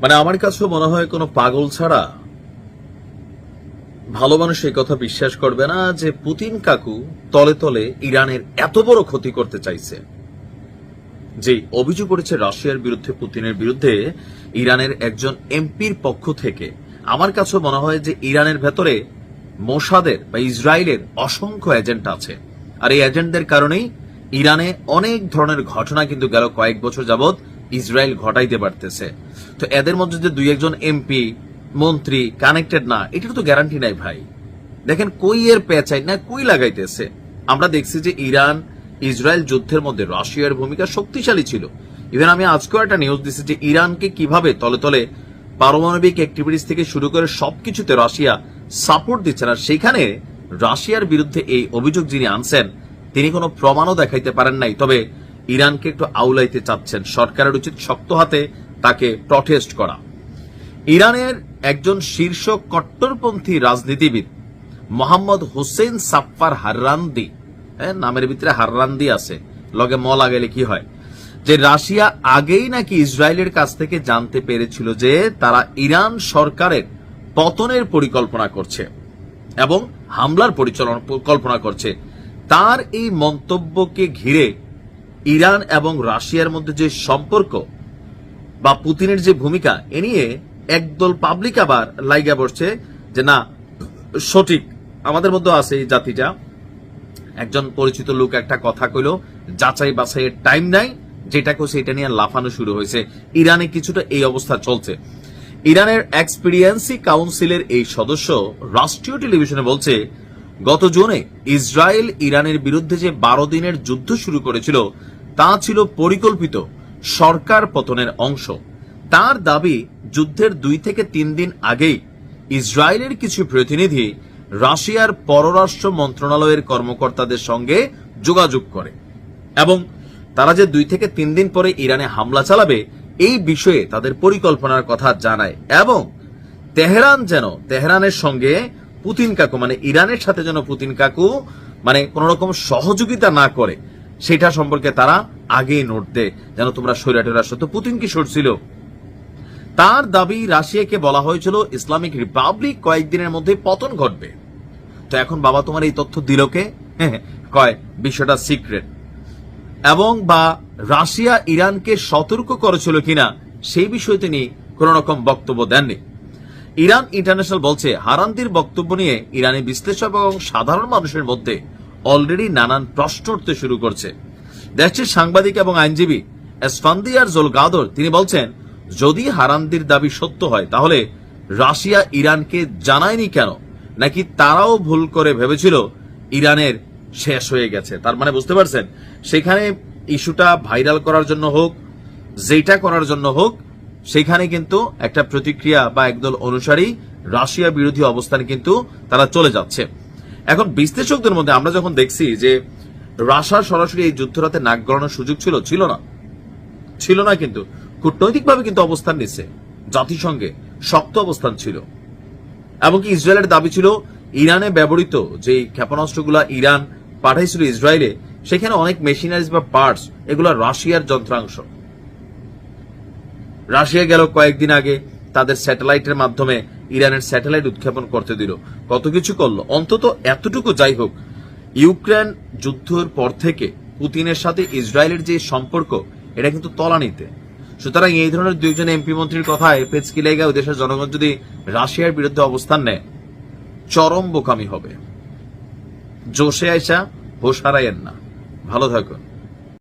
মানে আমার কাছেও মনে হয় কোনো পাগল ছাড়া ভালো মানুষ এই কথা বিশ্বাস করবে না যে পুতিন কাকু তলে তলে ইরানের এত বড় ক্ষতি করতে চাইছে। যে অভিযোগ করেছে রাশিয়ার বিরুদ্ধে পুতিনের বিরুদ্ধে ইরানের একজন এমপির পক্ষ থেকে। আমার কাছেও মনে হয় যে ইরানের ভেতরে মোসাদের বা ইসরায়েলের অসংখ্য এজেন্ট আছে। আর এই এজেন্টদের কারণেই ইরানে অনেক ধরনের ঘটনা কিন্তু গেল কয়েক বছর যাবৎ। ইসরায়েল ঘটাইতে পারতেছে। তো এদের মধ্যে যে দুই একজন এমপি, মন্ত্রী কানেক্টেড না, এটার তো গ্যারান্টি নাই ভাই। দেখেন কই এর পেঁচাই না, কই লাগাইতেছে। আমরা দেখছি যে ইরান, ইসরায়েল যুদ্ধের মধ্যে রাশিয়ার ভূমিকা শক্তিশালী ছিল। ইভেন আমি আজকেও একটা নিউজ দিচ্ছি যে ইরানকে কীভাবে তলে তলে পারমাণবিক অ্যাক্টিভিটিস থেকে শুরু করে সবকিছুতে রাশিয়া সাপোর্ট দিচ্ছে না, সেখানে রাশিয়ার বিরুদ্ধে এই অভিযোগ যিনি আনছেন, তিনি কোনো প্রমাণও দেখাইতে পারেন নাই। তবে ইরানকে একটু আউলাইতে চাচ্ছেন সরকারের উচিত শক্ত হাতে তাকে প্রটেস্ট করা। ইরানের একজন শীর্ষ কট্টরপন্থী রাজনীতিবিদ, মোহাম্মদ হোসেন সাফার হাররান্দি হ্যাঁ নামের ভিতরে হাররান্দি আছে। লগে ম লাগাইলে কি হয়? যে রাশিয়া আগেই নাকি ইসরায়েলের কাছ থেকে জানতে পেরেছিল যে তারা ইরান সরকারের পতনের পরিকল্পনা করছে এবং হামলার পরিচালনা কল্পনা করছে। তার এই মন্তব্যকে ঘিরে ইরান এবং রাশিয়ার মধ্যে যে সম্পর্ক বা পুতিনের যে ভূমিকা, এ নিয়ে একদল পাবলিক আবার লাইগা বসছে যে না, সঠিক, আমাদের মধ্যে আছে এই জাতিটা। একজন পরিচিত লোক একটা কথা কইল, যাচাই বাছাইয়ের টাইম নাই, যেটা কইছে এটা নিয়ে লাফানো শুরু হয়েছে। ইরানে কিছুটা এই অবস্থা চলছে। ইরানের এক্সপিরিয়েন্সি কাউন্সিলের এই সদস্য রাষ্ট্রীয় টেলিভিশনে বলছে, গত জুনে ইসরায়েল ইরানের বিরুদ্ধে যে বারো দিনের যুদ্ধ শুরু করেছিল তা ছিল পরিকল্পিত সরকার পতনের অংশ। তার দাবি, যুদ্ধের দুই থেকে তিন দিন আগেই ইসরায়েলের কিছু প্রতিনিধি রাশিয়ার পররাষ্ট্র মন্ত্রণালয়ের কর্মকর্তাদের সঙ্গে যোগাযোগ করে এবং তারা যে দুই থেকে তিন দিন পরে ইরানে হামলা চালাবে, এই বিষয়ে তাদের পরিকল্পনার কথা জানায় এবং তেহরান যেন, তেহরানের সঙ্গে পুতিন কাকু মানে ইরানের সাথে যেন পুতিন কাকু মানে কোন রকম সহযোগিতা না করে সেটা সম্পর্কে তারা আগেই নোট দেয় যেন তোমরা সৈরাটের রাষ্ট্র। তো পুতিন কি সরছিল তার দাবি রাশিয়াকে বলা হয়েছিল, ইসলামিক রিপাবলিক কয়েকদিনের মধ্যে পতন ঘটবে। তো এখন বাবা তোমার এই তথ্য দিল কে? কয়, বিষয়টা সিক্রেট। এবং বা রাশিয়া ইরানকে সতর্ক করেছিল কিনা, সেই বিষয়ে তিনি কোন রকম বক্তব্য দেননি। ইরান ইন্টারন্যাশনাল বলছে হারান্তির বক্তব্য নিয়ে ইরানি বিশ্লেষক এবং সাধারণ মানুষের মধ্যে অলরেডি নানান প্রশ্ন উঠতে শুরু করছে। দেশটির সাংবাদিক এবং আইনজীবী এসফান্দিয়ার জোলগাদর, তিনি বলছেন, যদি হারান্দির দাবি সত্য হয়, তাহলে রাশিয়া ইরানকে জানায়নি কেন? নাকি তারাও ভুল করে ভেবেছিল ইরানের শেষ হয়ে গেছে? তার মানে বুঝতে পারছেন, সেখানে ইস্যুটা ভাইরাল করার জন্য হোক, যেটা করার জন্য হোক, সেখানে কিন্তু একটা প্রতিক্রিয়া বা একদল অনুসারী রাশিয়া বিরোধী অবস্থানে কিন্তু তারা চলে যাচ্ছে। এখন বিশ্লেষকদের মধ্যে আমরা যখন দেখছি যে রাশিয়া সরাসরি এই যুদ্ধরাতে নাক গড়ানোর সুযোগ ছিল ছিল না। ছিল না কিন্তু। কূটনৈতিকভাবে কিন্তু অবস্থান নিচ্ছে। জাতিসংঘে শক্ত অবস্থান ছিল। এমনকি ইসরায়েলের দাবি ছিল, ইরানে ব্যবহৃত যে ক্ষেপণাস্ত্রগুলা ইরান পাঠাইছিল ইসরায়েলে, সেখানে অনেক মেশিনারিজ বা পার্টস, এগুলো রাশিয়ার যন্ত্রাংশ। রাশিয়া গেল কয়েকদিন আগে তাদের স্যাটেলাইটের মাধ্যমে ইরানের স্যাটেলাইট উৎক্ষেপণ করতে দিল। কত কিছু করল? অন্তত এতটুকু যাই হোক, ইউক্রেন যুদ্ধের পর থেকে পুতিনের সাথে ইসরায়েলের যে সম্পর্ক, এটা কিন্তু তলানিতে। সুতরাং এই ধরনের দুইজন এমপি মন্ত্রীর কথায় পেচকি লেগে দেশের জনগণ যদি রাশিয়ার বিরুদ্ধে অবস্থান নেয়, চরম বোকামি হবে। জোশে আইসা হোস হারাইয়েন না ভালো থাকুন।